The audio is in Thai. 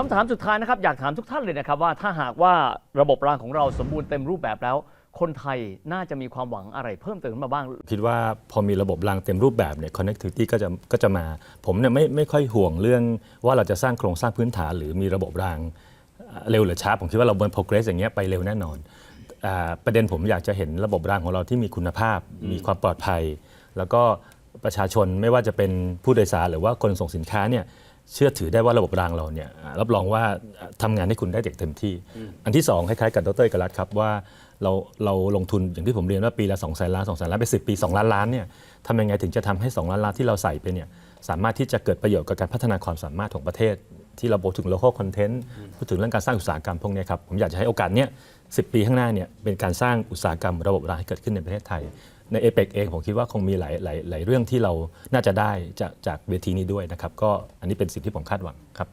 คำถามสุดท้ายนะครับ อยากถามทุกท่านเลยนะครับว่าถ้าหากว่าระบบรางของเราสมบูรณ์เต็มรูปแบบแล้ว คนไทยน่าจะมีความหวังอะไรเพิ่มเติมมาบ้าง คิดว่าพอมีระบบรางเต็มรูปแบบเนี่ย connectivity ก็จะก็จะมา ผมเนี่ยไม่ไม่ค่อยห่วงเรื่องว่าเราจะสร้างโครงสร้างพื้นฐาน หรือมีระบบรางเร็วหรือช้า ผมคิดว่าเราเบิร์น progress อย่างเงี้ยไปเร็วแน่นอนอประเด็นผมอยากจะเห็นระบบรางของเราที่มีคุณภาพ มีความปลอดภัย แล้วก็ประชาชนไม่ว่าจะเป็นผู้โดยสารหรือว่าคนส่งสินค้าเนี่ย เชื่อถือได้ว่าระบบรางเราเนี่ยอ่ารับรองว่าทำงานให้คุณได้อย่างเต็มที่ อันที่สองคล้ายๆกับดรเอกรัตน์ครับว่าเราเราลงทุนอย่างที่ผมเรียนว่าปีละ2องแสนล้านสองแสนล้านไปสิปี 2 ล้านล้านเนี่ยทำยังไงถึงจะทำให้ 2 ล้านล้านที่เราใส่ไปเนี่ยสามารถที่จะเกิดประโยชน์กับการพัฒนาความสามารถของประเทศ ที่เราบอกถึง local content พูดถึงเรื่องการสร้างอุตสาหกรรมพวกนี้ครับผมอยากจะให้โอกาสเนี้ยสิปีข้างหน้าเนี่ยเป็นการสร้างอุตสาหกรรมระบบรางให้เกิดขึ้นในประเทศไทย ในเอเปกเองผมคิดว่าคงมีหลายหลายหลายเรื่องที่เราน่าจะได้จากจากเวทีนี้ด้วยนะครับก็อันนี้เป็นสิ่งที่ผมคาดหวังครับ